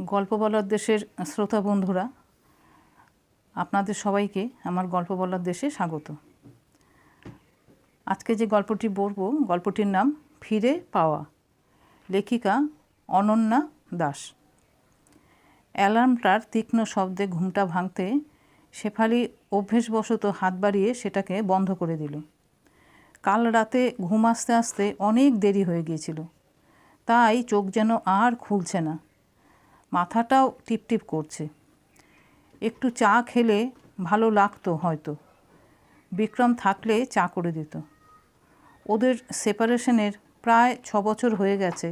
গল্প বলার দেশের শ্রোতা বন্ধুরা, আপনাদের সবাইকে আমার গল্প বলার দেশে স্বাগত। আজকে যে গল্পটি বলব, গল্পটির নাম ফিরে পাওয়া, লেখিকা অনন্যা দাস। অ্যালার্মটার তীক্ষ্ণ শব্দে ঘুমটা ভাঙতে শেফালি অভ্যেসবশত হাত বাড়িয়ে সেটাকে বন্ধ করে দিল। কাল রাতে ঘুম আসতে আসতে অনেক দেরি হয়ে গিয়েছিল। তাই চোখ যেন আর খুলছে না। মাথাটাও টিপটিপ করছে। একটু চা খেলে ভালো লাগতো হয়তো। বিক্রম থাকলে চা করে দিত। ওদের সেপারেশনের প্রায় ছ বছর হয়ে গেছে,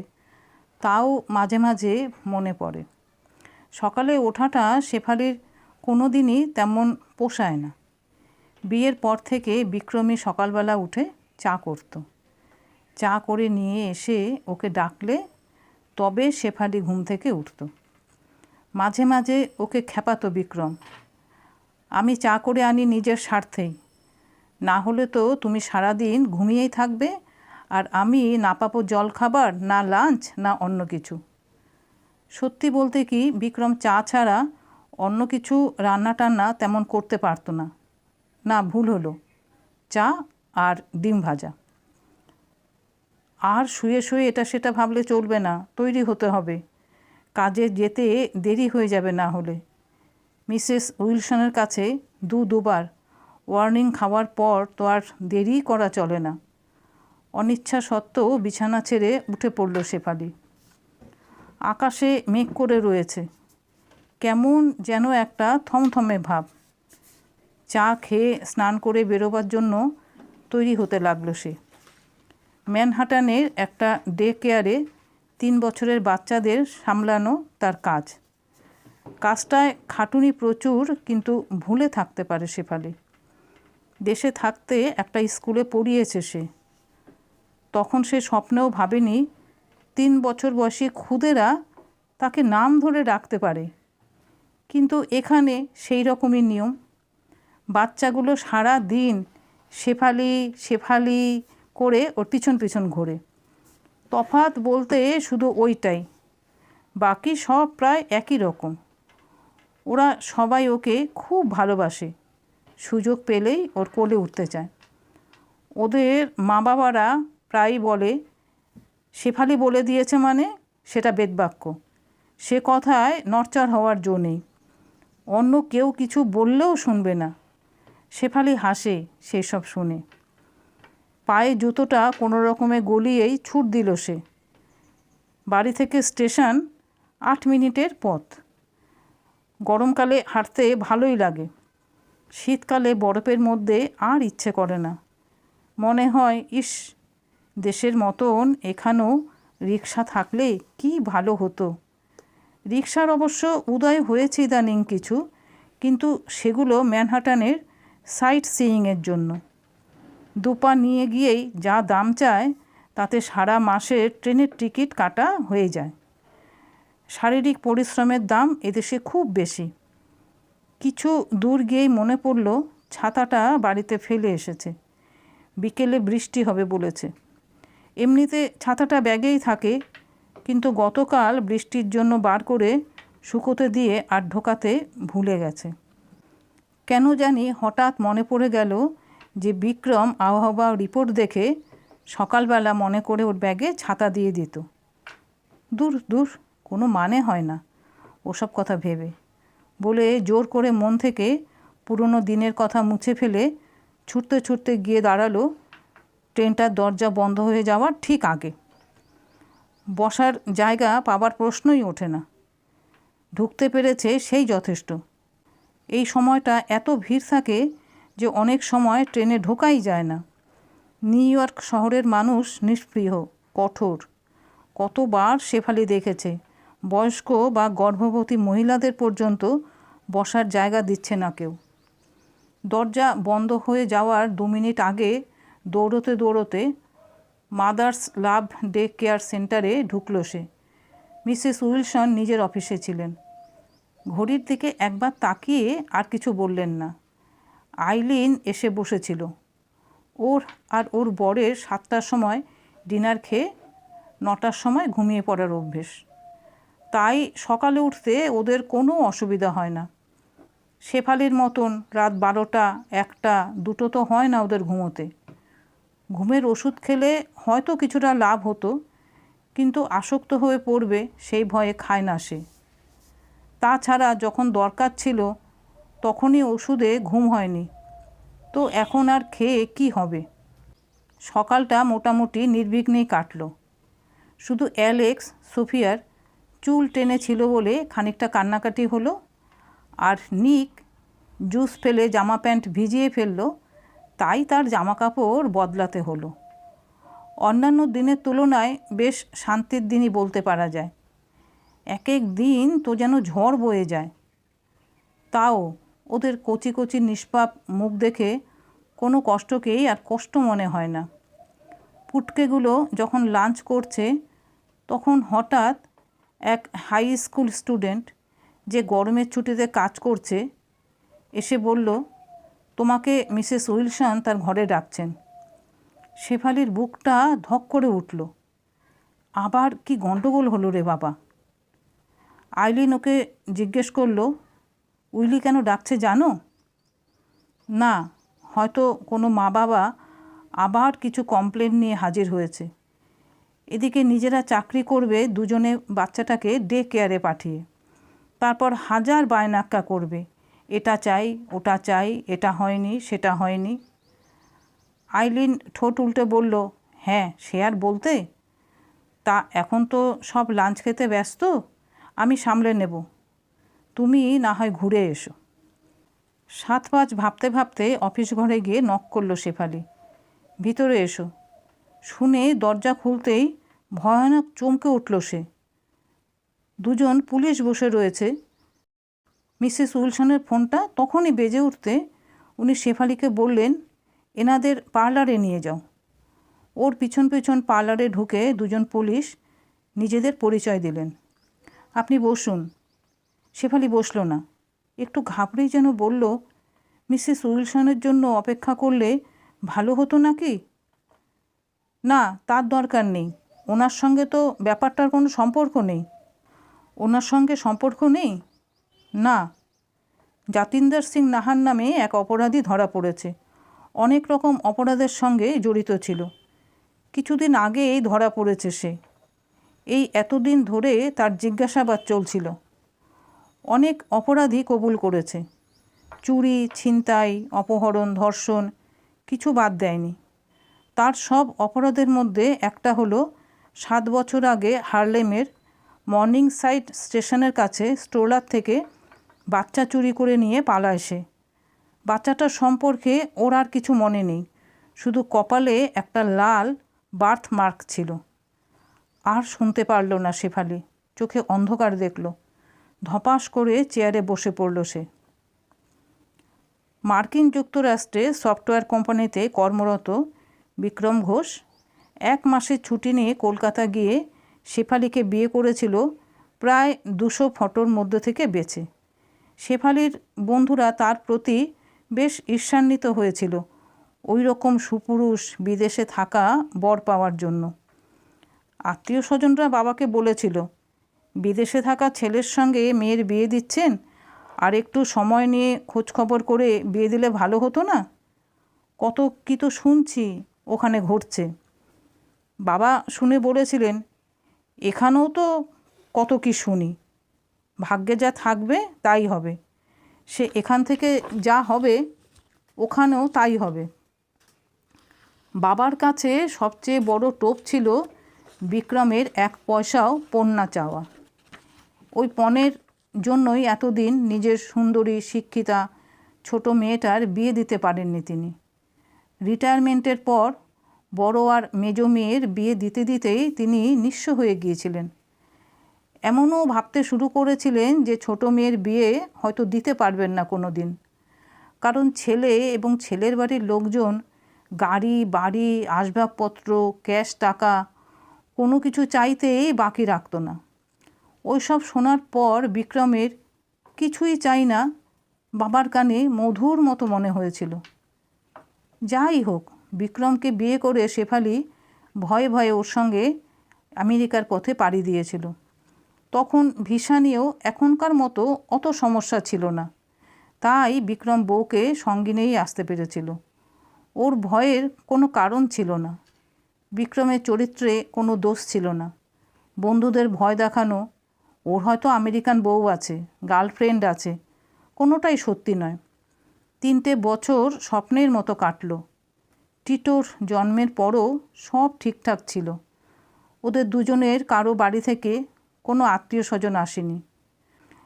তাও মাঝে মাঝে মনে পড়ে। সকালে ওঠাটা শেফালির কোনো দিনই তেমন পোষায় না। বিয়ের পর থেকে বিক্রমী সকালবেলা উঠে চা করতো। চা করে নিয়ে এসে ওকে ডাকলে তবে শেফালি ঘুম থেকে উঠত। মাঝে মাঝে ওকে খেপাতো বিক্রম। আমি চা করে আনি নিজের স্বার্থেই। না হলে তো তুমি সারাদিন ঘুমিয়েই থাকবে আর আমি না পাবো জল খাবার না লাঞ্চ, না অন্য কিছু। সত্যি বলতে কি, বিক্রম চা ছাড়া অন্য কিছু রান্না টান্না তেমন করতে পারতো না। না, ভুল হলো। চা আর ডিম ভাজা। আর শুয়ে শুয়ে এটা সেটা ভাবলে চলবে না, তৈরি হতে হবে। কাজে যেতে দেরি হয়ে যাবে না হলে। মিসেস উইলসনের কাছে দু দুবার ওয়ার্নিং খাওয়ার পর তো আর দেরি করা চলে না। অনিচ্ছা সত্ত্বেও বিছানা ছেড়ে উঠে পড়ল শেফালি। আকাশে মেঘ করে রয়েছে। কেমন যেন একটা থমথমে ভাব। চা খেয়ে স্নান করে বেরোবার জন্য তৈরি হতে লাগল সে। ম্যানহাটানের একটা ডে কেয়ারে তিন বছরের বাচ্চাদের সামলানো তার কাজ। কাজটায় খাটুনি প্রচুর, কিন্তু ভুলে থাকতে পারে শেফালি। দেশে থাকতে একটা স্কুলে পড়িয়েছে সে। তখন সে স্বপ্নেও ভাবেনি তিন বছর বয়সী খুদেরা তাকে নাম ধরে ডাকতে পারে। কিন্তু এখানে সেই রকমই নিয়ম। বাচ্চাগুলো সারা দিন শেফালি শেফালি করে ওর পিছন পিছন ঘোরে। তফাত বলতে শুধু ওইটাই। বাকি সব প্রায় একই রকম। ওরা সবাই ওকে খুব ভালোবাসে। সুযোগ পেলেই ওর কোলে উঠতে চায়। ওদের মা বাবারা প্রায়ই বলে, শেফালি বলে দিয়েছে মানে সেটা বেদবাক্য। সে কথায় নরচার হওয়ার জো নেই। অন্য কেউ কিছু বললেও শুনবে না। শেফালি হাসে সেসব শুনে। পায়ে জুতোটা কোনো রকমে গলিয়েই ছুট দিল সে। বাড়ি থেকে স্টেশন আট মিনিটের পথ। গরমকালে হাঁটতে ভালোই লাগে। শীতকালে বরফের মধ্যে আর ইচ্ছে করে না। মনে হয়, ইস, দেশের মতন এখানেও রিক্সা থাকলে কি ভালো হতো। রিক্সার অবশ্য উদয় হয়েছে ইদানিং কিছু, কিন্তু সেগুলো ম্যানহাটানের সাইট সিইংয়ের জন্য। দুপা নিয়ে গিয়েই যা দাম চায়, তাতে সারা মাসের ট্রেনের টিকিট কাটা হয়ে যায়। শারীরিক পরিশ্রমের দাম এদেশে খুব বেশি। কিছু দূর গিয়েই মনে পড়ল, ছাতাটা বাড়িতে ফেলে এসেছে। বিকেলে বৃষ্টি হবে বলেছে। এমনিতে ছাতাটা ব্যাগেই থাকে, কিন্তু গতকাল বৃষ্টির জন্য বার করে শুকোতে দিয়ে আর ঢোকাতে ভুলে গেছে। কেন জানি হঠাৎ মনে পড়ে গেল যে বিক্রম আবহাওয়া রিপোর্ট দেখে সকালবেলা মনে করে ওর ব্যাগে ছাতা দিয়ে দিত। দূর দূর, কোনো মানে হয় না ওসব কথা ভেবে। বলে জোর করে মন থেকে পুরনো দিনের কথা মুছে ফেলে ছুটতে ছুটতে গিয়ে দাঁড়াল ট্রেনটার দরজা বন্ধ হয়ে যাওয়ার ঠিক আগে। বসার জায়গা পাবার প্রশ্নই ওঠে না। ঢুকতে পেরেছে সেই যথেষ্ট। এই সময়টা এত ভিড় থাকে যে অনেক সময় ট্রেনে ঢোকাই যায় না। নিউ ইয়র্ক শহরের মানুষ নিষ্প্রিয়, কঠোর। কতবার শেফালি দেখেছে, বয়স্ক বা গর্ভবতী মহিলাদের পর্যন্ত বসার জায়গা দিচ্ছে না কেউ। দরজা বন্ধ হয়ে যাওয়ার দু মিনিট আগে দৌড়তে দৌড়তে মাদার্স লাভ ডে কেয়ার সেন্টারে ঢুকলো সে। মিসেস উইলসন নিজের অফিসে ছিলেন। ঘড়ির দিকে একবার তাকিয়ে আর কিছু বললেন না। আইলিন এসে বসেছিল। ওর আর ওর বরের সাতটার সময় ডিনার খেয়ে নটার সময় ঘুমিয়ে পড়ার অভ্যেস। তাই সকালে উঠতে ওদের কোনো অসুবিধা হয় না। শেফালির মতন রাত বারোটা, একটা, দুটো তো হয় না ওদের ঘুমোতে। ঘুমের ওষুধ খেলে হয়তো কিছুটা লাভ হতো, কিন্তু আসক্ত হয়ে পড়বে সেই ভয়ে খায় না সে। তাছাড়া যখন দরকার ছিল তখনই ওষুধে ঘুম হয়নি। তো এখন আর খেয়ে কি হবে? সকালটা মোটামুটি নির্বিঘ্নেই কাটলো। শুধু অ্যালেক্স, সোফিয়ার চুল টেনে ছিল বলে খানিকটা কান্নাকাটি হলো আর নিক জুস ফেলে জামা প্যান্ট ভিজিয়ে ফেলল, তাই তার জামা কাপড় বদলাতে হলো। অন্যান্য দিনের তুলনায় বেশ শান্তির দিনই বলতে পারা যায়। এক এক দিন তো যেন ঝড় বয়ে যায়। তাও ওদের কচি কচি নিষ্পাপ মুখ দেখে কোনো কষ্টকেই আর কষ্ট মনে হয় না। পুটকেগুলো যখন লাঞ্চ করছে, তখন হঠাৎ এক হাই স্কুল স্টুডেন্ট যে গরমের ছুটিতে কাজ করছে, এসে বলল, তোমাকে মিসেস উইলসন তার ঘরে ডাকছেন। শেফালির বুকটা ধক করে উঠল। আবার কি গণ্ডগোল হলো রে বাবা? আইলিন ওকে জিজ্ঞেস করল উইলি কেন ডাকছে জানো? না, হয়তো কোনো মা বাবা আবার কিছু কমপ্লেন নিয়ে হাজির হয়েছে। এদিকে নিজেরা চাকরি করবে দুজনে বাচ্চাটাকে ডে কেয়ারে পাঠিয়ে। তারপর হাজার বায়নাক্কা করবে। এটা চাই, ওটা চাই, এটা হয়নি, সেটা হয়নি। আইলিন ঠোঁট উল্টে বলল হ্যাঁ সে আর বলতে? তা এখন তো সব লাঞ্চ খেতে ব্যস্ত? আমি সামলে নেব। তুমি না হয় ঘুরে এসো। সাত পাঁচ ভাবতে ভাবতে অফিস ঘরে গিয়ে নক করল শেফালি। ভিতরে এসো। শুনে দরজা খুলতেই ভয়ানক চমকে উঠল সে। দুজন পুলিশ বসে রয়েছে। মিসেস উইলসনের ফোনটা তখনই বেজে উঠতে উনি শেফালিকে বললেন, এনাদের পার্লারে নিয়ে যাও। ওর পিছন পিছন পার্লারে ঢুকে দুজন পুলিশ নিজেদের পরিচয় দিলেন। আপনি বসুন। শেফালি বসল না। একটু ঘাবড়েই যেন বলল, মিসেস উইলসনের জন্য অপেক্ষা করলে ভালো হতো নাকি? না, তার দরকার নেই। ওনার সঙ্গে তো ব্যাপারটার কোনো সম্পর্ক নেই। ওনার সঙ্গে সম্পর্ক নেই? না। জাতিন্দর সিং নাহার নামে এক অপরাধী ধরা পড়েছে। অনেক রকম অপরাধের সঙ্গে জড়িত ছিল। কিছুদিন আগেই ধরা পড়েছে সে। এই এতদিন ধরে তার জিজ্ঞাসাবাদ চলছিল। অনেক অপরাধী কবুল করেছে। চুরি, ছিনতাই, অপহরণ, ধর্ষণ কিছু বাদ দেয়নি। তার সব অপরাধের মধ্যে একটা হলো সাত বছর আগে হারলেমের মর্নিং সাইড স্টেশনের কাছে স্ট্রোলার থেকে বাচ্চা চুরি করে নিয়ে পালায় সে। বাচ্চাটার সম্পর্কে ওর আর কিছু মনে নেই, শুধু কপালে একটা লাল বার্থ মার্ক ছিল। আর শুনতে পারল না শেফালি, চোখে অন্ধকার দেখল। ধপাস করে চেয়ারে বসে পড়ল সে। মার্কিন যুক্তরাষ্ট্রে সফটওয়্যার কোম্পানিতে কর্মরত বিক্রম ঘোষ এক মাসের ছুটি নিয়ে কলকাতা গিয়ে শেফালিকে বিয়ে করেছিল প্রায় দুশো ফটোর মধ্যে থেকে বেছে। শেফালির বন্ধুরা তার প্রতি বেশ ঈর্ষান্বিত হয়েছিল ওই রকম সুপুরুষ বিদেশে থাকা বর পাওয়ার জন্য। আত্মীয় স্বজনরা বাবাকে বলেছিল বিদেশে থাকা ছেলের সঙ্গে মেয়ের বিয়ে দিচ্ছেন? আর একটু সময় নিয়ে খোঁজখবর করে বিয়ে দিলে ভালো হতো না? কত কী তো শুনছি ওখানে ঘটছে। বাবা শুনে বলেছিলেন, এখানেও তো কত কি শুনি। ভাগ্যে যা থাকবে তাই হবে। সে এখান থেকে যা হবে ওখানেও তাই হবে। বাবার কাছে সবচেয়ে বড় টোপ ছিল বিক্রমের এক পয়সাও পণ্যা চাওয়া। ওই পণের জন্যই এতদিন নিজের সুন্দরী শিক্ষিতা ছোট মেয়েটার বিয়ে দিতে পারেননি তিনি। রিটায়ারমেন্টের পর বড় আর মেজ মেয়ের বিয়ে দিতে দিতেই তিনি নিঃস্ব হয়ে গিয়েছিলেন। এমনও ভাবতে শুরু করেছিলেন যে ছোট মেয়ের বিয়ে হয়তো দিতে পারবেন না কোনো দিন কারণ ছেলে এবং ছেলের বাড়ির লোকজন গাড়ি, বাড়ি, আসবাবপত্র, ক্যাশ, টাকা কোনো কিছু চাইতেই বাকি রাখতো না। ওই সব শোনার পর বিক্রমের কিছুই চাই না, বাবার কানে মধুর মতো মনে হয়েছিল। যাই হোক, বিক্রমকে বিয়ে করে শেফালি ভয়ে ভয়ে ওর সঙ্গে আমেরিকার পথে পাড়ি দিয়েছিল। তখন ভিসা নিয়েও এখনকার মতো অত সমস্যা ছিল না। তাই বিক্রম বউকে সঙ্গে নিয়েই আসতে পেরেছিল। ওর ভয়ের কোনো কারণ ছিল না। বিক্রমের চরিত্রে কোনো দোষ ছিল না। বন্ধুদের ভয় দেখানো ওর হয়তো আমেরিকান বউ আছে, গার্লফ্রেন্ড আছে, কোনোটাই সত্যি নয়। তিনটে বছর স্বপ্নের মতো কাটলো। টিটোর জন্মের পরও সব ঠিকঠাক ছিল। ওদের দুজনের কারও বাড়ি থেকে কোনো আত্মীয় স্বজন আসেনি।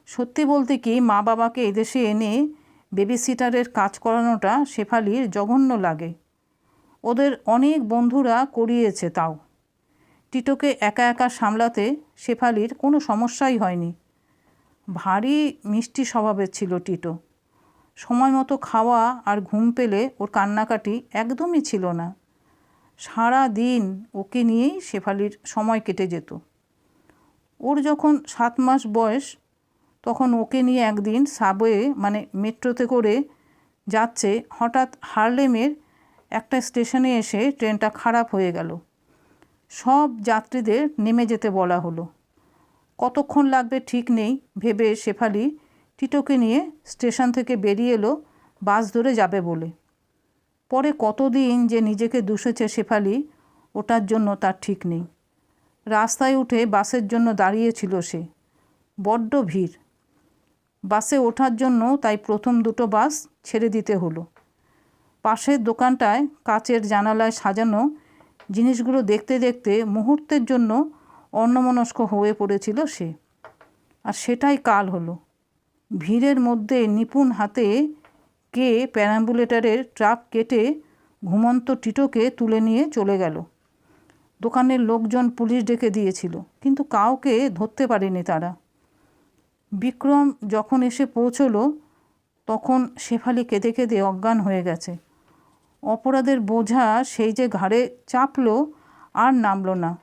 সত্যি বলতে কি, মা বাবাকে এদেশে এনে বেবি সিটারের কাজ করানোটা শেফালির জঘন্য লাগে। ওদের অনেক বন্ধুরা করিয়েছে তাও। টিটোকে একা একা সামলাতে শেফালির কোনো সমস্যাই হয়নি। ভারী মিষ্টি স্বভাবের ছিল টিটো। সময় মতো খাওয়া আর ঘুম পেলে ওর কান্নাকাটি একদমই ছিল না। সারা দিন ওকে নিয়েই শেফালির সময় কেটে যেত। ওর যখন সাত মাস বয়স, তখন ওকে নিয়ে একদিন সাবওয়ে মানে মেট্রোতে করে যাচ্ছে হঠাৎ হারলেমের একটা স্টেশনে এসে ট্রেনটা খারাপ হয়ে গেল। সব যাত্রীদের নেমে যেতে বলা হলো। কতক্ষণ লাগবে ঠিক নেই ভেবে শেফালি টিটোকে নিয়ে স্টেশন থেকে বেরিয়ে এলো, বাস ধরে যাবে বলে। পরে কতদিন যে নিজেকে দুষেছে শেফালি, ওটার জন্য তার ঠিক নেই। রাস্তায় উঠে বাসের জন্য দাঁড়িয়েছিল সে। বড্ড ভিড়। বাসে ওঠার জন্য তাই প্রথম দুটো বাস ছেড়ে দিতে হলো। পাশের দোকানটায় কাচের জানালায় সাজানো জিনিসগুলো দেখতে দেখতে মুহূর্তের জন্য অন্যমনস্ক হয়ে পড়েছিল সে। আর সেটাই কাল হলো। ভিড়ের মধ্যে নিপুণ হাতে কে প্যারাম্বুলেটারের ট্রাপ কেটে ঘুমন্ত টিটোকে তুলে নিয়ে চলে গেল। দোকানের লোকজন পুলিশ ডেকে দিয়েছিল, কিন্তু কাউকে ধরতে পারেনি তারা। বিক্রম যখন এসে পৌঁছলো, তখন শেফালি কেঁদে কেঁদে অজ্ঞান হয়ে গেছে। অপরাধের বোঝা সেই যে ঘাড়ে চাপল আর নামলো না।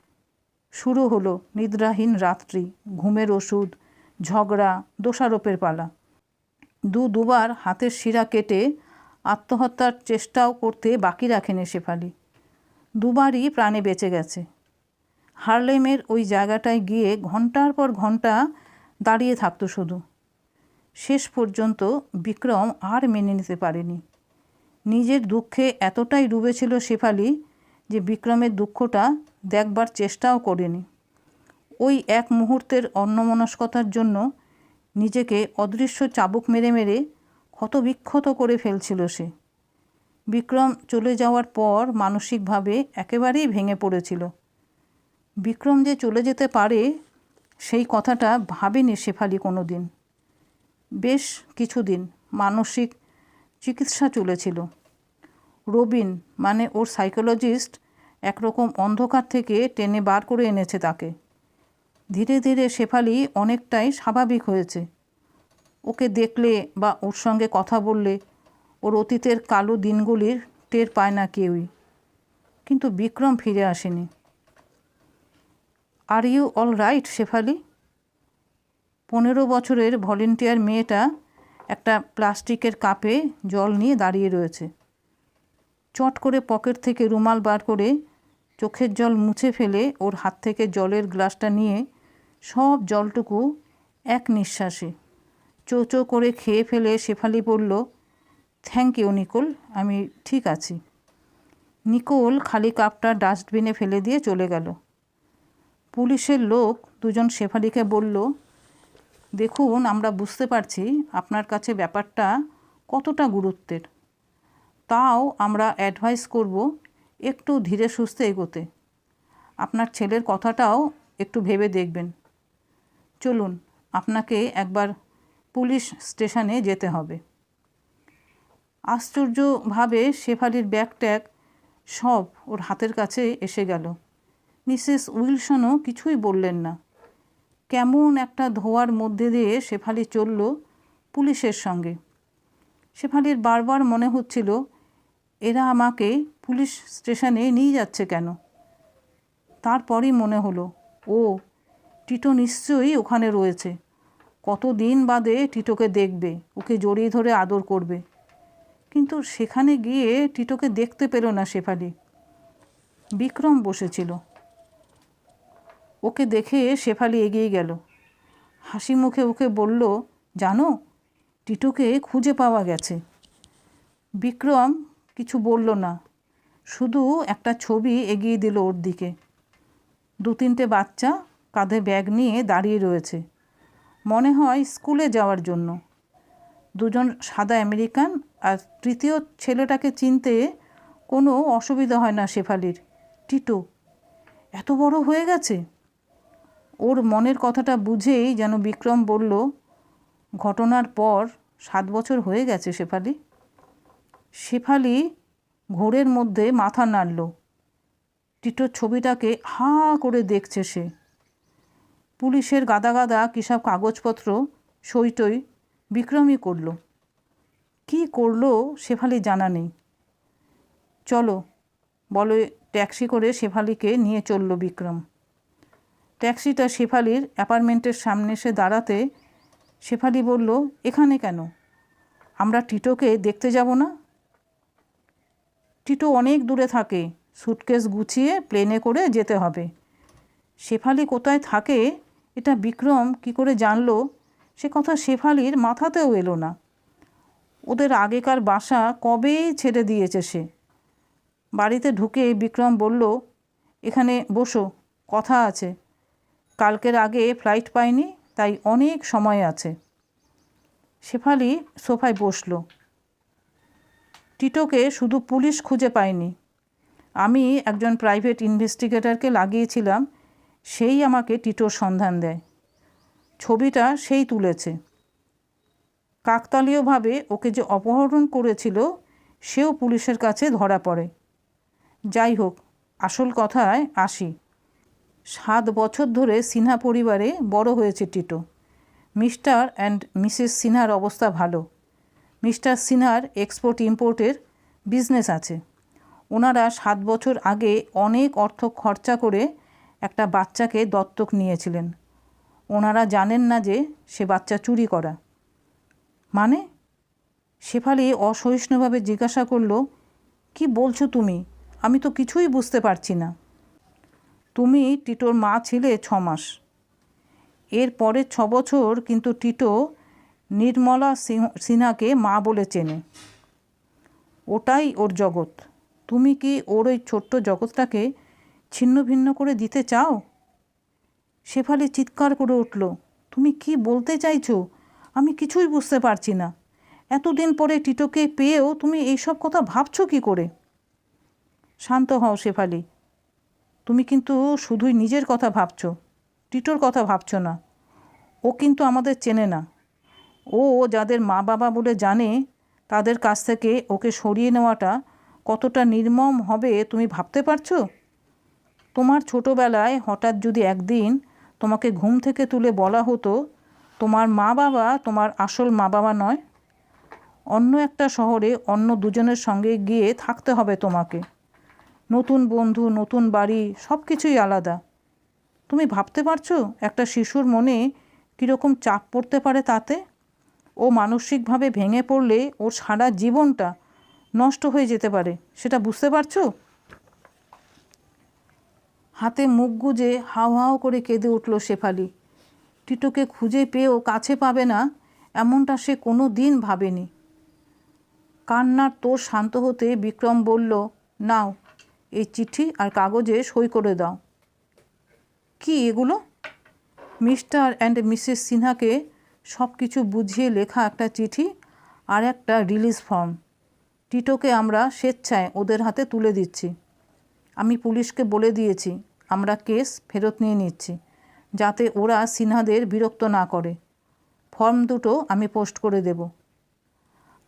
শুরু হলো নিদ্রাহীন রাত্রি, ঘুমের ওষুধ, ঝগড়া, দোষারোপের পালা। দু দুবার হাতের শিরা কেটে আত্মহত্যার চেষ্টাও করতে বাকি রাখেনি শেফালি। দুবারই প্রাণে বেঁচে গেছে। হারলেমের ওই জায়গাটায় গিয়ে ঘণ্টার পর ঘণ্টা দাঁড়িয়ে থাকতো শুধু। শেষ পর্যন্ত বিক্রম আর মেনে নিতে পারেনি। নিজের দুঃখে এতটাই ডুবেছিল শেফালি যে বিক্রমের দুঃখটা দেখবার চেষ্টাও করেনি। ওই এক মুহূর্তের অন্যমনস্কতার জন্য নিজেকে অদৃশ্য চাবুক মেরে মেরে ক্ষতবিক্ষত করে ফেলছিল সে। বিক্রম চলে যাওয়ার পর মানসিকভাবে একেবারেই ভেঙে পড়েছিল। বিক্রম যে চলে যেতে পারে, সেই কথাটা ভাবেনি শেফালি কোনো দিন বেশ কিছুদিন মানসিক চিকিৎসা চলেছিল। রবিন মানে ওর সাইকোলজিস্ট একরকম অন্ধকার থেকে টেনে বার করে এনেছে তাকে। ধীরে ধীরে শেফালি অনেকটাই স্বাভাবিক হয়েছে। ওকে দেখলে বা ওর সঙ্গে কথা বললে ওর অতীতের কালো দিনগুলির টের পায় না কেউই। কিন্তু বিক্রম ফিরে আসেনি। Are you all right Shefali? পনেরো বছরের ভলেন্টিয়ার মেয়েটা একটা প্লাস্টিকের কাপে জল নিয়ে দাঁড়িয়ে রয়েছে। চট করে পকেট থেকে রুমাল বার করে চোখের জল মুছে ফেলে ওর হাত থেকে জলের গ্লাসটা নিয়ে সব জলটুকু এক নিঃশ্বাসে। চো চো করে খেয়ে ফেলে শেফালি বলল, থ্যাংক ইউ, নিকোল, আমি ঠিক আছি। নিকোল খালি কাপটা ডাস্টবিনে ফেলে দিয়ে চলে গেল। পুলিশের লোক দুজন শেফালিকে বলল দেখুন, আমরা বুঝতে পারছি আপনার কাছে ব্যাপারটা কতটা গুরুত্বের। তাও আমরা অ্যাডভাইস করব একটু ধীরে সুস্থে এগোতে। আপনার ছেলের কথাটাও একটু ভেবে দেখবেন। চলুন, আপনাকে একবার পুলিশ স্টেশনে যেতে হবে। আশ্চর্যভাবে শেফালির ব্যাগ ট্যাগ সব ওর হাতের কাছে এসে গেল। মিসেস উইলসনও কিছুই বললেন না। কেমন একটা ধোয়ার মধ্যে দিয়ে শেফালি চলল পুলিশের সঙ্গে। শেফালির বারবার মনে হচ্ছিল, এরা আমাকে পুলিশ স্টেশনে নিয়ে যাচ্ছে কেন? তারপরই মনে হলো, ও, টিটো নিশ্চয়ই ওখানে রয়েছে। কত দিন বাদে টিটোকে দেখবে, ওকে জড়িয়ে ধরে আদর করবে। কিন্তু সেখানে গিয়ে টিটোকে দেখতে পেল না শেফালি। বিক্রম বসেছিল। ওকে দেখে শেফালি এগিয়ে গেল। হাসি মুখে ওকে বলল, জানো, টিটোকে খুঁজে পাওয়া গেছে। বিক্রম কিছু বলল না, শুধু একটা ছবি এগিয়ে দিল ওর দিকে। দু তিনটে বাচ্চা কাঁধে ব্যাগ নিয়ে দাঁড়িয়ে রয়েছে, মনে হয় স্কুলে যাওয়ার জন্য। দুজন সাদা আমেরিকান আর তৃতীয় ছেলেটাকে চিনতে কোনো অসুবিধা হয় না শেফালির। টিটো, এত বড় হয়ে গেছে? ওর মনের কথাটা বুঝেই যেন বিক্রম বলল, ঘটনার পর সাত বছর হয়ে গেছে শেফালি। শেফালি ঘোরের মধ্যে মাথা নাড়ল। টিটোর ছবিটাকে হা করে দেখছে সে। পুলিশের গাদা গাদা কিসব কাগজপত্র, সইটই বিক্রমই করল। কি করল শেফালি জানা নেই। চলো, বলে ট্যাক্সি করে শেফালিকে নিয়ে চলল বিক্রম। ট্যাক্সিটা শেফালির অ্যাপার্টমেন্টের সামনে এসে দাঁড়াতে শেফালি বলল, এখানে কেন? আমরা টিটোকে দেখতে যাব না? টিটো অনেক দূরে থাকে, সুটকেস গুছিয়ে প্লেনে করে যেতে হবে। শেফালি কোথায় থাকে, এটা বিক্রম কি করে জানলো, সে কথা শেফালির মাথাতেও এলো না। ওদের আগেকার বাসা কবেই ছেড়ে দিয়েছে সে? বাড়িতে ঢুকে বিক্রম বলল, এখানে বসো, কথা আছে। কালকের আগে ফ্লাইট পাইনি, তাই অনেক সময় আছে। শেফালি সোফায় বসল। টিটোকে শুধু পুলিশ খুঁজে পায়নি আমি একজন প্রাইভেট ইনভেস্টিগেটরকে লাগিয়েছিলাম, সেই আমাকে টিটোর সন্ধান দেয়। ছবিটা সেই তুলেছে। কাকতালীয়ভাবে ওকে যে অপহরণ করেছিল, সেও পুলিশের কাছে ধরা পড়ে। যাই হোক, আসল কথায় আসি। সাত বছর ধরে সিনহা পরিবারে বড় হয়েছে টিটো। মিস্টার অ্যান্ড মিসেস সিনহার অবস্থা ভালো। মিস্টার সিনহার এক্সপোর্ট ইম্পোর্টের বিজনেস আছে। ওনারা সাত বছর আগে অনেক অর্থ খরচা করে একটা বাচ্চাকে দত্তক নিয়েছিলেন। ওনারা জানেন না যে সে বাচ্চা চুরি করা। মানে? শেফালি অসহিষ্ণুভাবে জিজ্ঞাসা করল, কি বলছো তুমি? আমি তো কিছুই বুঝতে পারছি না। তুমি টিটোর মা ছিলে ছ মাস। এর পরের ছ বছর কিন্তু টিটো নির্মলা সিনহাকে মা বলে চেনে। ওটাই ওর জগৎ। তুমি কি ওর ওই ছোট্ট জগৎটাকে ছিন্ন ভিন্ন করে দিতে চাও? শেফালি চিৎকার করে উঠল, তুমি কি বলতে চাইছো? আমি কিছুই বুঝতে পারছি না। এতদিন পরে টিটোকে পেয়েও তুমি এইসব কথা ভাবছ কি করে? শান্ত হও শেফালি তুমি কিন্তু শুধুই নিজের কথা ভাবছ, টিটোর কথা ভাবছ না। ও কিন্তু আমাদের চেনে না। ও যাদের মা বাবা বলে জানে, তাদের কাছ থেকে ওকে সরিয়ে নেওয়াটা কতটা নির্মম হবে তুমি ভাবতে পারছ? তোমার ছোটোবেলায় হঠাৎ যদি একদিন তোমাকে ঘুম থেকে তুলে বলা হতো, তোমার মা বাবা তোমার আসল মা বাবা নয়। অন্য একটা শহরে অন্য দুজনের সঙ্গে গিয়ে থাকতে হবে তোমাকে। নতুন বন্ধু, নতুন বাড়ি সব কিছুই আলাদা। তুমি ভাবতে পারছ একটা শিশুর মনে কীরকম চাপ পড়তে পারে তাতে? ও মানসিকভাবে ভেঙে পড়লে ওর সারা জীবনটা নষ্ট হয়ে যেতে পারে, সেটা বুঝতে পারছ? হাতে মুখ গুজে হাও হাও করে কেঁদে উঠল শেফালি। টিটোকে খুঁজে পেয়েও কাছে পাবে না, এমনটা সে কোনো দিন ভাবেনি। কান্নার তোর শান্ত হতে বিক্রম বলল, নাও। এই চিঠি আর কাগজে সই করে দাও। কি এগুলো? মিস্টার অ্যান্ড মিসেস সিনহাকে সব কিছু বুঝিয়ে লেখা একটা চিঠি আর একটা রিলিজ ফর্ম। টিটোকে আমরা স্বেচ্ছায় ওদের হাতে তুলে দিচ্ছি। আমি পুলিশকে বলে দিয়েছি, আমরা কেস ফেরত নিয়ে নিচ্ছি, যাতে ওরা সিনহাদের বিরক্ত না করে। ফর্ম দুটো আমি পোস্ট করে দেব।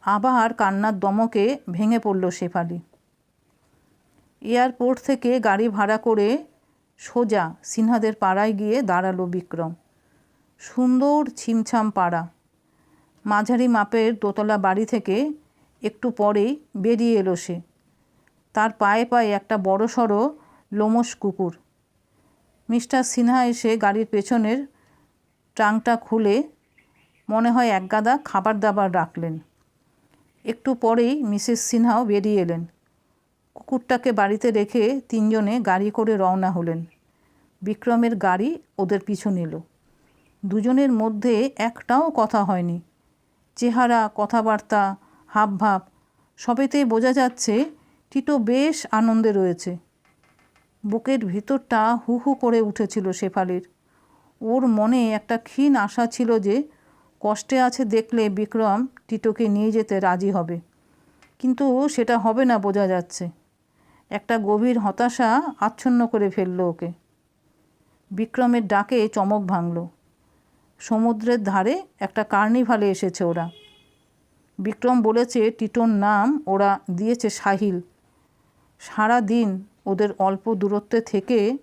আবার কান্নার দমকে ভেঙে পড়ল শেফালি। এয়ারপোর্ট থেকে গাড়ি ভাড়া করে সোজা সিনহাদের পাড়ায় গিয়ে দাঁড়াল বিক্রম। সুন্দর ছিমছাম পাড়া। মাঝারি মাপের দোতলা বাড়ি থেকে একটু পরেই বেরিয়ে এলো সে। তার পায়ে পায়ে একটা বড় সড়ো লোমস কুকুর। মিস্টার সিনহা এসে গাড়ির পেছনের ট্রাঙ্কটা খুলে মনে হয় একগাদা খাবার দাবার রাখলেন। একটু পরেই মিসেস সিনহাও বেরিয়ে এলেন। কুকুরটাকে বাড়িতে রেখে তিনজনে গাড়ি করে রওনা হলেন। বিক্রমের গাড়ি ওদের পিছু নিল। দুজনের মধ্যে একটাও কথা হয়নি। চেহারা, কথাবার্তা, হাবভাব, সবেতেই বোঝা যাচ্ছে টিটো বেশ আনন্দে রয়েছে। বুকের ভিতরটা হু হু করে উঠেছিল শেফালির। ওর মনে একটা ক্ষীণ আশা ছিল যে কষ্টে আছে দেখলে বিক্রম টিটোকে নিয়ে যেতে রাজি হবে। কিন্তু সেটা হবে না বোঝা যাচ্ছে। একটা গভীর হতাশা আচ্ছন্ন করে ফেলল ওকে। বিক্রমের ডাকে চমক ভাঙল। সমুদ্রের ধারে একটা কার্নিভালে এসেছে ওরা। বিক্রম বলেছে টিটোর নাম ওরা দিয়েছে সাহিল। সারা দিন ওদের অল্প দূরত্বে থেকে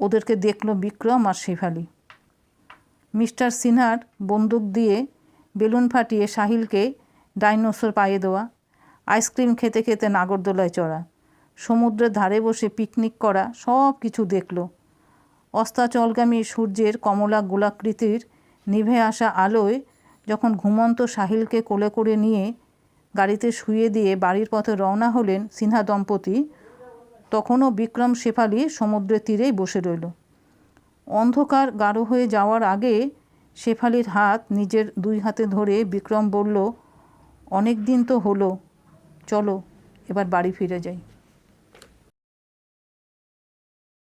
ওদেরকে দেখল বিক্রম আর শেফালি। মিস্টার সিনহার বন্দুক দিয়ে বেলুন ফাটিয়ে সাহিলকে ডাইনোসর পায়ে দেওয়া। আইসক্রিম খেতে খেতে নাগরদোলায় চড়া। সমুদ্রের ধারে বসে পিকনিক করা, সব কিছু দেখল। অস্তাচলগামী সূর্যের কমলা গোলাকৃতির নিভে আসা আলোয় যখন ঘুমন্ত সাহিলকে কোলে করে নিয়ে গাড়িতে শুয়ে দিয়ে বাড়ির পথে রওনা হলেন সিনহা দম্পতি, তখনও বিক্রম শেফালি সমুদ্রের তীরেই বসে রইল। অন্ধকার গাঢ় হয়ে যাওয়ার আগে শেফালির হাত নিজের দুই হাতে ধরে বিক্রম বলল, অনেক দিন তো হলো চলো এবার বাড়ি ফিরে যাই।